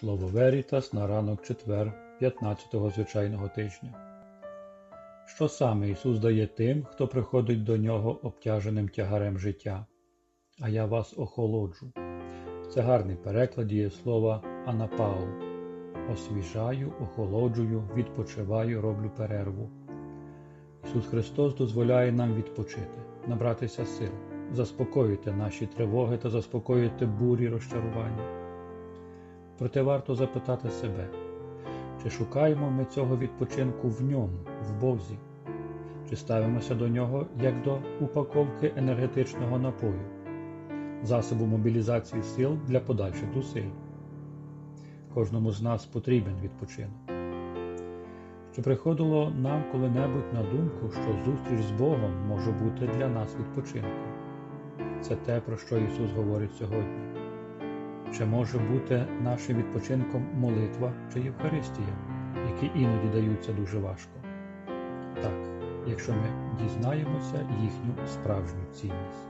Слово Верітас на ранок четвер 15-го звичайного тижня. Що саме Ісус дає тим, хто приходить до Нього обтяженим тягарем життя? А я вас охолоджу. Це гарний переклад дієслова анапау. Освіжаю, охолоджую, відпочиваю, роблю перерву. Ісус Христос дозволяє нам відпочити, набратися сил, заспокоїти наші тривоги та заспокоїти бурі розчарування. Проте варто запитати себе, чи шукаємо ми цього відпочинку в ньому, в Бозі, чи ставимося до нього як до упаковки енергетичного напою, засобу мобілізації сил для подальших зусиль. Кожному з нас потрібен відпочинок. Чи приходило нам коли-небудь на думку, що зустріч з Богом може бути для нас відпочинком? Це те, про що Ісус говорить сьогодні. Чи може бути нашим відпочинком молитва чи Євхаристія, які іноді даються дуже важко? Так, якщо ми дізнаємося їхню справжню цінність.